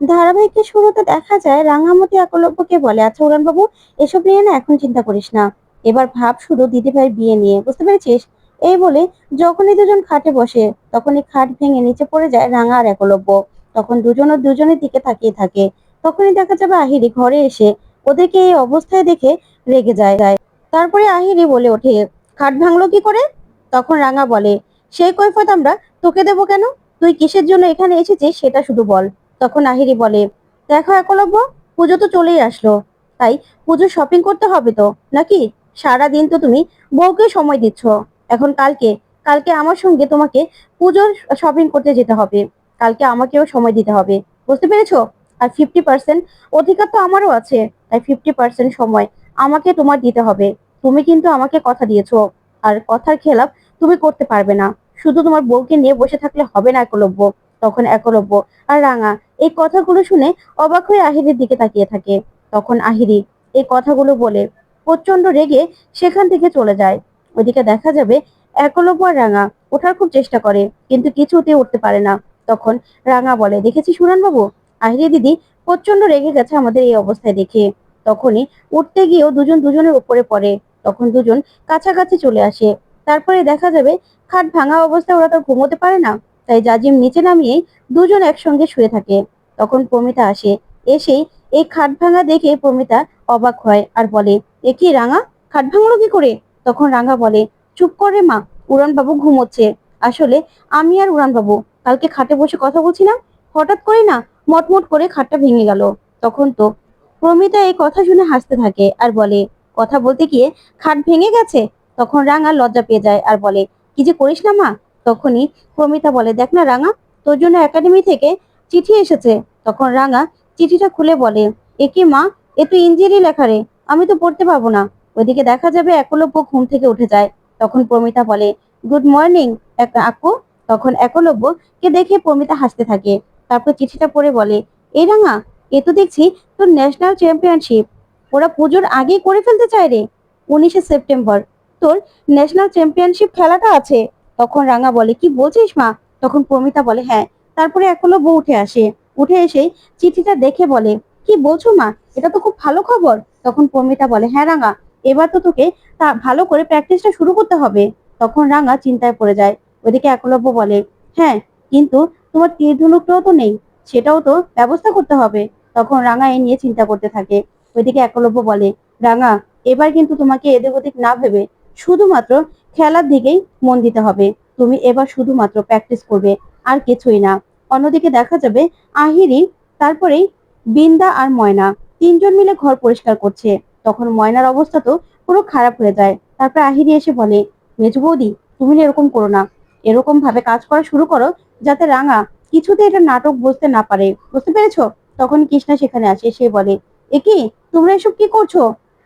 ধারাবাহিকের শুরুতে দেখা যায় রাঙামতি একলব্যকে বলে আচ্ছা উড়ান বাবু এসব নিয়ে না এখন চিন্তা করিস না। এবার ভাব শুধু দিদিভাইয়ের বিয়ে নিয়ে, বুঝতে পেরেছিস? এই বলে যখনই দুজন খাটে বসে, তখনই খাট ভেঙে নিচে পড়ে যায় রাঙা আর একলব্য। তখন দুজন দুজনের দিকে তাকিয়ে থাকে। তখনই দেখা যাবে আহিরি ঘরে এসে ওদেরকে এই অবস্থায় দেখে রেগে যায় যায়। তারপরে আহিরি বলে ওঠে, খাট ভাঙলো কি করে? তখন রাঙা বলে, সেই কৈফত আমরা তোকে দেবো কেন? তুই কিসের জন্য এখানে এসেছিস সেটা শুধু বল। তখন আহিরি বলে, দেখো একলব্য পুজো তো চলেই আসলো। তাই পুজো শপিং করতে হবে তো, নাকি? সারা দিন তো তুমি বউকে সময় দিচ্ছ। এখন কালকে কালকে আমার সঙ্গে তোমাকে পুজোর শপিং করতে যেতে হবে। কালকে আমাকেও সময় দিতে হবে। বুঝতে পেরেছ? আর ফিফটি পার্সেন্ট অধিকার তো আমারও আছে। তাই ফিফটি পার্সেন্ট সময় আমাকে তোমার দিতে হবে। তুমি কিন্তু আমাকে কথা দিয়েছ। আর কথার খেলাপ তুমি করতে পারবে না। শুধু তোমার বউকে নিয়ে বসে থাকলে হবে না একলব্য। তখন একলব্য আর রাঙা এই কথাগুলো শুনে অবাক হয়ে আহিরির দিকে তাকিয়ে থাকে। তখন আহিরি এই কথাগুলো বলে প্রচণ্ড রেগে সেখান থেকে চলে যায়। ওইদিকে দেখা যাবে একলব্য আর রাঙা ওঠার খুব চেষ্টা করে, কিন্তু কিছুতে উঠতে পারে না। তখন রাঙা বলে দেখেছি সুরান বাবু আহিরি দিদি প্রচণ্ড রেগে গেছে আমাদের এই অবস্থায় দেখে। তখনই উঠতে গিয়েও দুজন দুজনের উপরে পড়ে। তখন দুজন কাছাকাছি চলে আসে। তারপরে দেখা যাবে খাট ভাঙা অবস্থায় ওরা তো ঘুমোতে পারে না। তাই জাজিম নিচে নামিয়ে দুজন একসঙ্গে শুয়ে থাকে। তখন প্রমিতা আসে। এসেই এই খাট ভাঙা দেখে প্রমিতা অবাক হয় আর বলে, এ কি রাঙা? খাট ভাঙলো কি করে? তখন রাঙা বলে, চুপ করে মা উড়ান বাবু ঘুমোচ্ছে। আসলে আমি আর উড়ান বাবু কালকে খাটে বসে কথা বলছিলাম হঠাৎ করে না মটমট করে খাটটা ভেঙে গেল। তখন তো প্রমিতা এই কথা শুনে হাসতে থাকে আর বলে, কথা বলতে গিয়ে খাট ভেঙে গেছে? তখন রাঙা লজ্জা পেয়ে যায় আর বলে, কি যে করিস না মা তখনই প্রমিতা বলে, দেখ না রাঙা, তোর জন্য একাডেমি থেকে চিঠি এসেছে। তখন রাঙা চিঠিটা খুলে বলে, এ কি মা? এ তো ইঞ্জিয়ারি লেখা রে, আমি তো পড়তে পারব না। ওইদিকে দেখা যাবে একলব্য ঘুম থেকে উঠে যায়। তখন প্রমিতা বলে, গুড মর্নিং আকু তখন একলব্য কে দেখে প্রমিতা হাসতে থাকে। তারপর চিঠিটা পড়ে বলে, এই রাঙা, এ তো দেখছি তোর ন্যাশনাল চ্যাম্পিয়নশিপ ওরা পুজোর আগে করে ফেলতে চায় রে, উনিশে সেপ্টেম্বর। তোর ন্যাশনাল চ্যাম্পিয়নশিপ খেলাটা আছে। তখন রাঙা বলে, কি বলছিস মা? তখন প্রমিতা বলে হ্যাঁ। তারপরে একলব্য উঠে আসে। উঠে এসে চিঠিটা দেখে বলে, কি বলছো মা? এটা তো খুব ভালো খবর। তখন প্রমিতা বলে হ্যাঁ রাঙা, এবার তো তোকে তা ভালো করে প্র্যাকটিসটা শুরু করতে হবে। তখন রাঙা চিন্তায় পড়ে যায়। ওদিকে একলব্য বলে হ্যাঁ কিন্তু তোমার তীর ধনুকটাও তো নেই, সেটাও তো ব্যবস্থা করতে হবে। তখন রাঙা এ নিয়ে চিন্তা করতে থাকে। ওইদিকে একলব্য বলে, রাঙা, এবার কিন্তু তোমাকে এদিক ওদিক না ভেবে শুধুমাত্র খেলার দিকেই মন দিতে হবে। তুমি এবার শুধুমাত্র প্র্যাকটিস করবে, আর কিছুই না। অন্যদিকে দেখা যাবে, আহিরি তারপরেই বিন্দা আর ময়না তিনজন মিলে ঘর পরিষ্কার করছে। তখন ময়নার অবস্থা তো পুরো খারাপ হয়ে যায়। তারপর আহিরি এসে বলে, মেজু বৌদি, তুমি এরকম করো না। এরকম ভাবে কাজ করা শুরু করো, যাতে রাঙা কিছুতে এটা নাটক বুঝতে না পারে। বুঝতে পেরেছ? তখন কৃষ্ণা সেখানে আসে সে বলে এ কি তোমরা এসব কি করছ?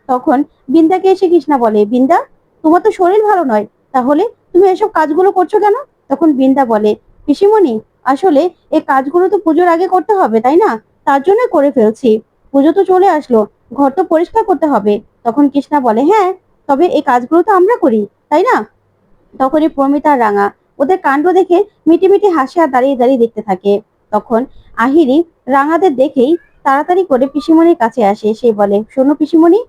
তখন বিন্দাকে এসে কৃষ্ণা বলে, বিন্দা তোমার তো শরীর ভালো নয়। তাহলে তুমি এসব কাজগুলো করছ কেন? তখন বিন্দা বলে, পিসিমণি, আসলে এই কাজগুলো তো পুজোর আগে করতে হবে, তাই না? তার জন্য করে ফেলছি। পুজো তো চলে আসলো, ঘর তো পরিষ্কার করতে হবে। তখন কৃষ্ণা বলে হ্যাঁ তবে এই কাজগুলো তো আমরা করি, তাই না? তখনই প্রমিতা রাঙা ওদের কাণ্ড দেখে মিটি মিটি হাসি আর দাঁড়িয়ে দাঁড়িয়ে দেখতে থাকে। তখন আহিরি রাঙাদের দেখেই তাড়াতাড়ি করে পিসিমণির কাছে আসে। সে বলে, শোনো পিসিমণি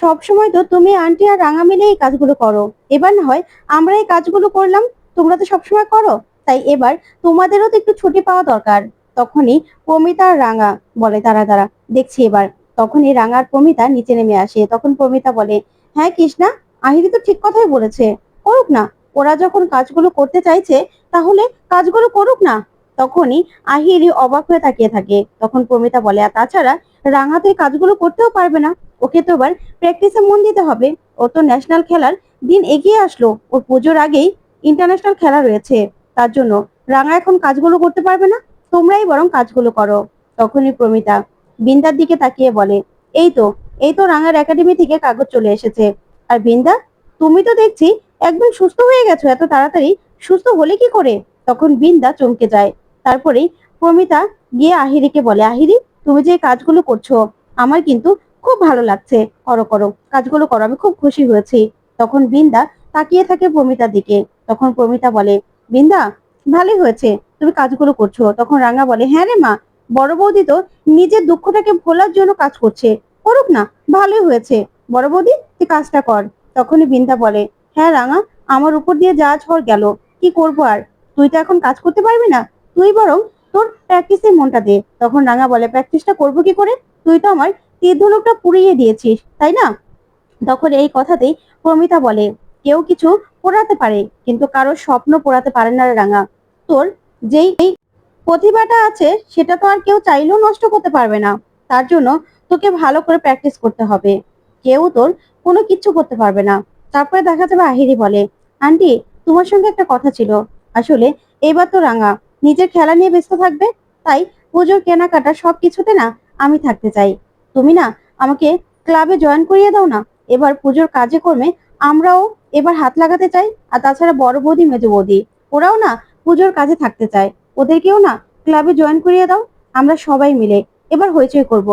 সব সময় তো তুমি আন্টি আর রাঙা মিলে এই কাজগুলো করো। এবার না হয় আমরা এই কাজগুলো করলাম, তোমরা তো সবসময় করো। তাই এবার তোমাদেরও তো একটু ছুটি পাওয়া দরকার। তখনই প্রমিতা আর রাঙা বলে তারা তারা দেখছি এবার। তখনই রাঙার প্রমিতা নিচে নেমে আসে। তখন প্রমিতা বলে হ্যাঁ কৃষ্ণা, আহিরি তো ঠিক কথাই বলেছে। করুক না, ওরা যখন কাজগুলো করতে চাইছে, তাহলে কাজগুলো করুক না। তখনই আহিরি অবাক হয়ে তাকিয়ে থাকে। তখন প্রমিতা বলে, আর তাছাড়া রাঙা তো এই কাজগুলো করতেও পারবে না। ওকে তো এবার প্র্যাকটিসে মন দিতে হবে। ও তো ন্যাশনাল খেলার দিন এগিয়ে আসলো। ওর পুজোর আগেই ইন্টারন্যাশনাল খেলা রয়েছে। তার জন্য রাঙা এখন কাজগুলো করতে পারবে না। তোমরাই বরং কাজগুলো করো। তখনই প্রমিতা বিন্দার দিকে তাকিয়ে বলে, এই তো এই তো রাঙার একাডেমি থেকে কাগজ চলে এসেছে। আর বিন্দা, তুমি তো দেখছি একদম সুস্থ হয়ে গেছো। এত তাড়াতাড়ি সুস্থ হলে কি করে? তখন বিন্দা চমকে যায়। তারপরেই প্রমিতা গিয়ে আহিরিকে বলে, আহিরি, তুমি যে কাজগুলো করছ, আমার কিন্তু খুব ভালো লাগছে। করো করো। কাজগুলো করো। আমি খুব খুশি হয়েছি। তখন বিন্দা তাকিয়ে থাকে প্রমিতার দিকে। তখন প্রমিতা বলে, বিন্দা, ভালোই হয়েছে। তুমি কাজগুলো করছ। তখন রাঙা বলে হ্যাঁ রে মা, বড় বৌদি তো নিজের দুঃখটাকে ভোলার জন্য কাজ করছে। করুক না, ভালোই হয়েছে। বড় বৌদি, তুই কাজটা কর। তখনই বিন্দা বলে হ্যাঁ রাঙা, আমার উপর দিয়ে যা ঝড় গেল, কি করব আর? তুই তো এখন কাজ করতে পারবি না। তুই বরং তোর প্র্যাকটিসে মনটা দে। তখন রাঙা বলে প্র্যাকটিসটা করব কি করে? তুই তো আমার তীর ধনুকটা পুড়িয়ে দিয়েছিস, তাই না? তখন এই কথাতেই প্রমিতা বলে, কেউ কিছু পোড়াতে পারে, কিন্তু কারোর স্বপ্ন পোড়াতে পারে না রাঙা। তোর যেই এই প্রতিভাটা আছে, সেটা তো আর কেউ চাইলেও নষ্ট করতে পারবে না। তার জন্য তোকে ভালো করে প্র্যাকটিস করতে হবে। কেউ তোর কোনো কিচ্ছু করতে পারবে না। তারপরে দেখা যাবে আহিরি বলে, আন্টি, তোমার সঙ্গে একটা কথা ছিল। আসলে এবার তো রাঙা, নিজের খেলা নিয়ে ব্যস্ত থাকবে, তাই পুজোর কেনাকাটা সব কিছুতে না, আমি থাকতে চাই। তুমি না আমাকে ক্লাবে জয়েন করিয়ে দাও না। এবার পুজোর কাজে কর্মে আমরাও এবার হাত লাগাতে চাই, আর তাছাড়া বড় বৌদি, মেজো বৌদি, ওরাও না পুজোর কাজে থাকতে চায়। ওদেরকেও না ক্লাবে জয়েন করিয়ে দাও, আমরা সবাই মিলে এবার হইচই করব।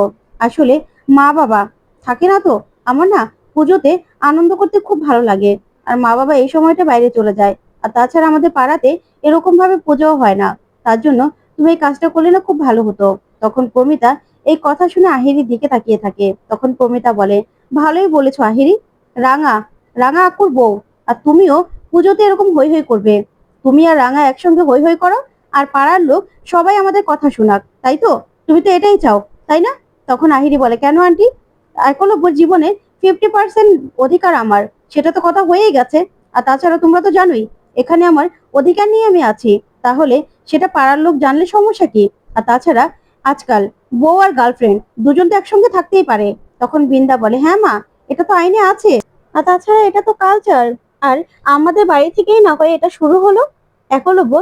আসলে মা বাবা থাকে না তো, আমার না পুজোতে আনন্দ করতে খুব ভালো লাগে। আর মা বাবা এই সময়টা বাইরে চলে যায়, আর তাছাড়া আমাদের পাড়াতে এরকম ভাবে পুজোও হয় না। তার জন্য তুমি এই কাজটা করলে না খুব ভালো হতো। তখন প্রমিতা এই কথা শুনে আহিরির দিকে তাকিয়ে থাকে। তখন প্রমিতা বলে, ভালোই বলেছ আহিরি। রাঙা রাঙা আকুর বউ। আর তুমিও পুজোতে এরকম হই হই করবে। তুমি আর রাঙা একসঙ্গে হই হই করো। আর পাড়ার লোক সবাই আমাদের কথা শোনাক, তাই তো? তুমি তো এটাই চাও, তাই না? তখন আহিরি বলে, কেন আন্টি? একলব্য জীবনে ফিফটি পার্সেন্ট অধিকার আমার। সেটা তো কথা হয়েই গেছে। আর তাছাড়া তোমরা তো জানোই, এখানে আমার অধিকার নিয়ে আমি আছি। তাহলে সেটা পাড়ার লোক জানলে সমস্যা কি? আর তাছাড়া আজকাল বউ আর গার্লফ্রেন্ড দুজন তো একসঙ্গে থাকতেই পারে। তখন বিন্দা বলে হ্যাঁ মা, এটা তো আইনে আছে। আর তাছাড়া এটা তো কালচার আর আমাদের বাড়ি থেকেই না হয় এটা শুরু হলো? এখন একলব্য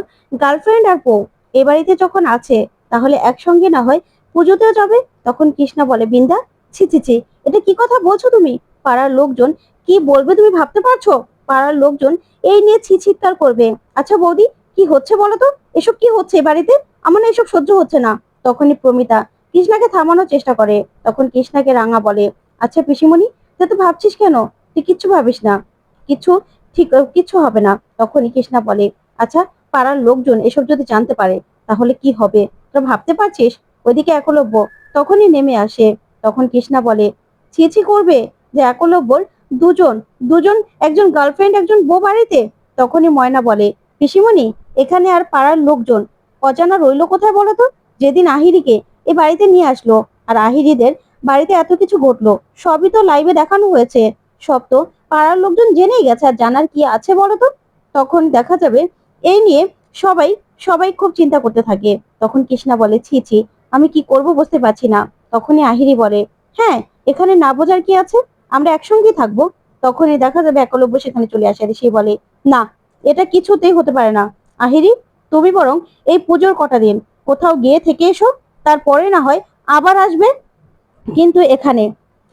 গার্লফ্রেন্ড আর বউ এ বাড়িতে যখন আছে, তাহলে একসঙ্গে না হয় পুজোতেও যাবে? তখন কৃষ্ণা বলে, বিন্দা, ছি ছি ছি, এটা কি কথা বলছো তুমি? পাড়ার লোকজন কি বলবে তুমি ভাবতে পারছ? পাড়ার লোকজন এই নিয়ে ছি চিৎকার করবে। আচ্ছা বৌদি, কি হচ্ছে বলো তো? এসব কি হচ্ছে বাড়িতে? আমার এসব সহ্য হচ্ছে না। তখনই প্রমিতা কৃষ্ণাকে থামানোর চেষ্টা করে। তখন কৃষ্ণাকে রাঙা বলে আচ্ছা পিসিমণি, তুই তো ভাবছিস কেন? তুই কিচ্ছু ভাবিস না। কিছু ঠিক, কিচ্ছু হবে না। তখনই কৃষ্ণা বলে আচ্ছা পাড়ার লোকজন এসব যদি জানতে পারে, তাহলে কি হবে? তোরা ভাবতে পারছিস? ওইদিকে একলব্য। তখনই নেমে আসে। তখন কৃষ্ণা বলে, ছি করবে যে একলব্যর দুজন দুজন একজন গার্লফ্রেন্ড একজন বউ বাড়িতে? তখনই ময়না বলে, পিসিমণি, এখানে আর পাড়ার লোকজন, অজানা রইল কোথায় বলো তো যেদিন আহিরিকে এ বাড়িতে নিয়ে আসলো। আর আহিরিদের বাড়িতে এত কিছু ঘটলো, সবই তো লাইভে দেখানো হয়েছে। সব তো পাড়ার লোকজন জেনেই গেছে, আর জানার কি আছে বলো তো তখন দেখা যাবে এই নিয়ে সবাই সবাই খুব চিন্তা করতে থাকে। তখন কৃষ্ণা বলে, ছি ছি, আমি কি করব বুঝতে পারছি না। তখনই আহিরি বলে হ্যাঁ এখানে না বোঝার কি আছে? আমরা একসঙ্গেই থাকব। তখনই দেখা যাবে একলব্য সেখানে চলে আসে। আর সে বলে, না, এটা কিছুতেই হতে পারে না। আহিরি, তুমি বরং এই পুজোর কটা দিন কোথাও গিয়ে থেকে এসো তারপরে না হয় আবার আসবে। কিন্তু এখানে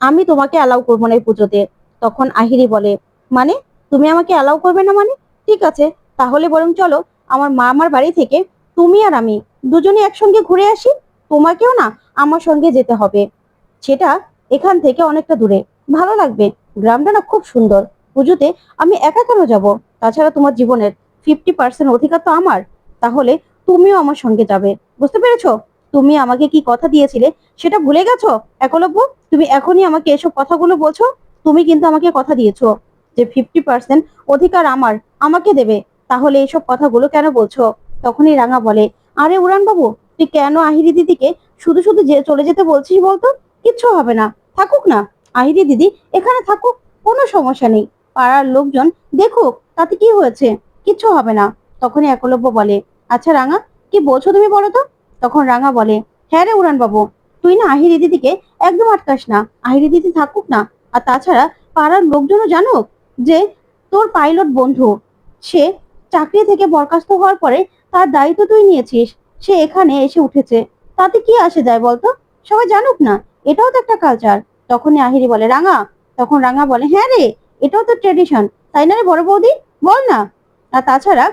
আমি তোমাকে অ্যালাউ করব না এই পুজোতে। তখন আহিরি বলে মানে তুমি আমাকে অ্যালাউ করবে না মানে? ঠিক আছে, তাহলে বরং চলো, আমার মা আমার বাড়ি থেকে তুমি আর আমি দুজনে একসঙ্গে ঘুরে আসি। তোমাকেও না আমার সঙ্গে যেতে হবে। সেটা এখান থেকে অনেকটা দূরে। ভালো লাগবে। গ্রামটা না খুব সুন্দর। পুজোতে আমি একা কেন যাব? তাছাড়া তোমার জীবনের ফিফটি পার্সেন্ট অধিকার তো আমার। তাহলে তুমিও আমার সঙ্গে যাবে। বুঝতে পেরেছ? তুমি আমাকে কি কথা দিয়েছিলে? সেটা ভুলে গেছো? একলব্য, তুমি এখনই আমাকে এসব কথাগুলো বলছো? তুমি কিন্তু আমাকে কথা দিয়েছ যে ফিফটি পার্সেন্ট অধিকার আমার, আমাকে দেবে। তাহলে এইসব কথাগুলো কেন বলছো? তখনই রাঙা বলে, আরে উড়ান বাবু তুই কেন আহিরি দিদিকে শুধু শুধু যে চলে যেতে বলছিস বলতো? কিচ্ছু হবে না, থাকুক না। আহিরি দিদি, এখানে থাকুক, কোনো সমস্যা নেই। পাড়ার লোকজন দেখুক, তাতে কি হয়েছে? কিচ্ছু হবে না। তখনই একলব্য বলে আচ্ছা রাঙা, কি বলছো তুমি বলো তো? তখন রাঙা বলে হ্যাঁ রে উড়ান বাবু তুই না আহিরি দিদিকে একদম আটকাস না, আহিরি দিদি থাকুক না। আর তাছাড়া পাড়ার লোকজনও জানুক যে তোর পাইলট বন্ধু, সে চাকরি থেকে বরখাস্ত হওয়ার পরে তার দায়িত্ব তুই নিয়েছিস, সে এখানে এসে উঠেছে। তাতে কি আসে যায় বলতো? সবাই জানুক না, এটাও তো একটা কালচার তখনই আহিরি বলে, রাঙা। তখন রাঙা বলে হ্যাঁ রে, এটাও তো ট্রেডিশন তাই না রে বড় বৌদি? বল না। আর তাছাড়া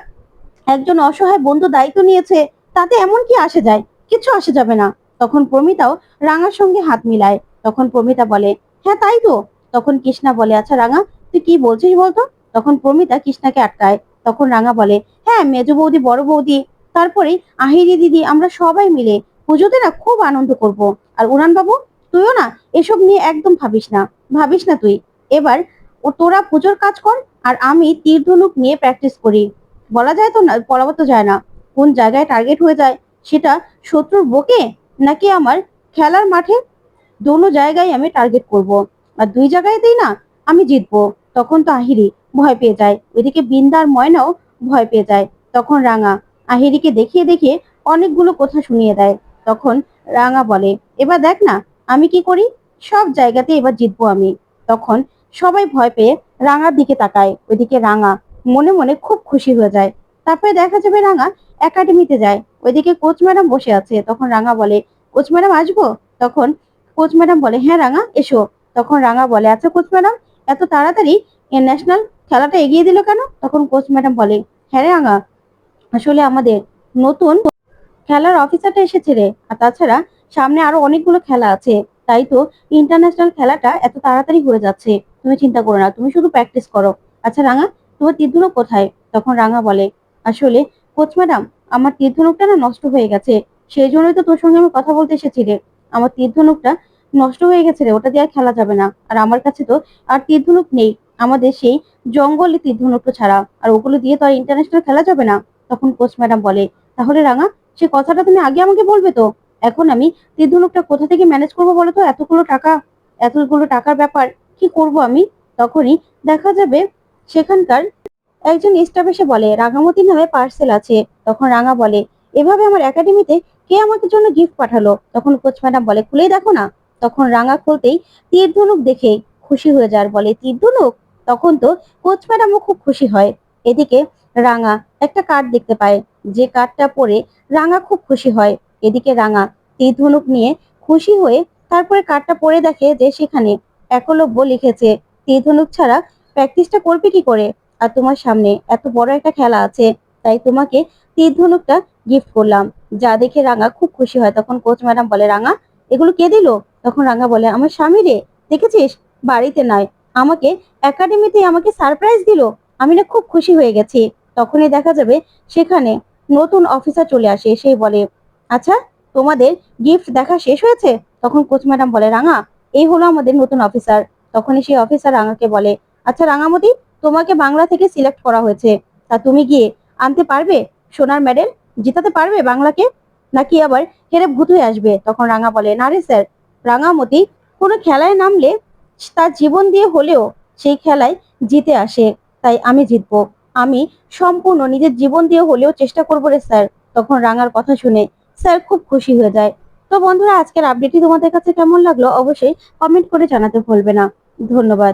একজন অসহায় বন্ধু দায়িত্ব নিয়েছে তাতে এমন কি আসে যায়? কিছু আসে যাবে না। তখন প্রমিতাও রাঙার সঙ্গে হাত মিলায়। তখন প্রমিতা বলে হ্যাঁ তাই তো। তখন কৃষ্ণা বলে আচ্ছা রাঙা, তুই কি বলছিস বলতো? তখন প্রমিতা কৃষ্ণাকে আটকায়। তখন রাঙা বলে হ্যাঁ মেজ বৌদি, বড় বৌদি। তারপরে আহিরি দিদি, আমরা সবাই মিলে পুজোতে না খুব আনন্দ করব। আর উড়ান বাবু তুইও না এসব নিয়ে একদম ভাবিস না। ভাবিস না তুই। এবার ও তোরা পুজোর কাজ কর, আর আমি তীর ধনুক নিয়ে প্র্যাকটিস করি। বলা যায় তো না, বলা তো যায় না। কোন জায়গায় টার্গেট হয়ে যায় সেটা শত্রুর বুকে নাকি আমার খেলার মাঠে? দোনো জায়গায় আমি টার্গেট করব। আর দুই জায়গায়তেই না, আমি জিতবো। তখন তো আহিরি ভয় পেয়ে যায়। ওইদিকে বিন্দার ময়নাও ভয় পেয়ে যায়। তখন রাঙা আহিরিকে দেখিয়ে দেখিয়ে অনেকগুলো কথা শুনিয়ে দেয়। তখন রাঙা বলে, এবার দেখ না, আমি কি করি? সব জায়গাতে এবার জিতবো আমি। তখন সবাই ভয় পেয়ে রাঙার দিকে তাকায়। ওইদিকে রাঙা মনে মনে খুব খুশি হয়ে যায়। তারপরে দেখা যাবে রাঙা একাডেমিতে যায়। ওইদিকে কোচ ম্যাডাম বসে আছে। তখন রাঙা বলে কোচ ম্যাডাম আসব? তখন কোচ ম্যাডাম বলে হ্যাঁ রাঙা, এসো। তখন রাঙা বলে আচ্ছা কোচ ম্যাডাম এত তাড়াতাড়ি ন্যাশনাল খেলাটা এগিয়ে দিল কেন? তখন কোচ ম্যাডাম বলে হ্যাঁ রে রাঙা, আসলে আমাদের নতুন খেলার অফিসারটা এসেছে রে। আর তাছাড়া সামনে আরও অনেকগুলো খেলা আছে। তাই তো ইন্টারন্যাশনাল খেলাটা এত তাড়াতাড়ি হয়ে যাচ্ছে। তুমি চিন্তা করো না, তুমি শুধু প্র্যাকটিস করো। আচ্ছা রাঙা, তোমার তীরধনুক কোথায়? তখন রাঙা বলে, আসলে কোচ ম্যাডাম আমার তীরধনুকটা না নষ্ট হয়ে গেছে। সেই জন্যই তো তোর সঙ্গে আমি কথা বলতে এসেছি রে। আমার তীরধনুকটা নষ্ট হয়ে গেছে রে, ওটা দিয়ে আর খেলা যাবে না। আর আমার কাছে তো আর তীরধনুক নেই। আমাদের সেই জঙ্গলে তীরধনুকটা ছাড়া। আর ওগুলো দিয়ে তো আর ইন্টারন্যাশনাল খেলা যাবে না, তখন কোচ ম্যাডাম বলে। তাহলে রাঙা, সে কথাটা তুমি আগে আমাকে বলবে তো? এখন আমি তীরধনুকটা কোথা থেকে ম্যানেজ করব বলো তো? এতগুলো টাকা, এতগুলো টাকার ব্যাপার, কি করব আমি? তখনই দেখা যাবে সেখানকার একজন স্টাফ এসে বলে, রাঙামতি নামে পার্সেল আছে। তখন রাঙা বলে, এভাবে আমার একাডেমিতে কে আমাকে জন্য গিফট পাঠালো? তখন কোচ ম্যাডাম বলে, খুলেই দেখো না। তখন রাঙা খুলতেই তীর ধনুক দেখে খুশি হয়ে যায় বলে, তীর ধনুক? তখন তো কোচ ম্যাডামও খুব খুশি হয়। এদিকে রাঙা একটা কার্ড দেখতে পায়, যে কার্ডটা পরে রাঙা খুব খুশি হয়। এদিকে রাঙা তীর ধনুক নিয়ে খুশি হয়ে তারপরে কার্ডটা পড়ে দেখে যে সেখানে একলব্য লিখেছে, তীর ধনুক ছাড়া প্র্যাকটিসটা করবে কি করে? আর তোমার সামনে এত বড় একটা খেলা আছে, তাই তোমাকে তীর ধনুকটা গিফট করলাম। যা দেখে রাঙা খুব খুশি হয়। তখন কোচ ম্যাডাম বলে, রাঙা, এগুলো কে দিল? তখন রাঙা বলে, আমার স্বামী রে, দেখেছিস? বাড়িতে নয়। আমাকে একাডেমিতে আমাকে সারপ্রাইজ দিল। আমি না খুব খুশি হয়ে গেছি। তখনই দেখা যাবে সেখানে নতুন অফিসার চলে আসে। সেই বলে আচ্ছা তোমাদের গিফট দেখা শেষ হয়েছে? তখন কোচ ম্যাডাম বলে, রাঙা, এই হলো আমাদের নতুন অফিসার তখনই সেই অফিসার রাঙাকে বলে আচ্ছা রাঙামতি তোমাকে বাংলা থেকে সিলেক্ট করা হয়েছে। তা তুমি গিয়ে আনতে পারবে? সোনার মেডেল জিতাতে পারবে বাংলাকে? নাকি আবার হেরে ভূত হয়ে আসবে? তখন রাঙা বলে, না রে স্যার রাঙামতি কোনো খেলায় নামলে তার জীবন দিয়ে হলেও সেই খেলায় জিতে আসে। তাই আমি জিতবো। আমি সম্পূর্ণ নিজের জীবন দিয়ে হলেও চেষ্টা করব রে স্যার তখন রাঙার কথা শুনে স্যার খুব খুশি হয়ে যায়। তো বন্ধুরা, আজকের আপডেটটি তোমাদের কাছে কেমন লাগল অবশ্যই কমেন্ট করে জানাতে ভুলবে না। ধন্যবাদ।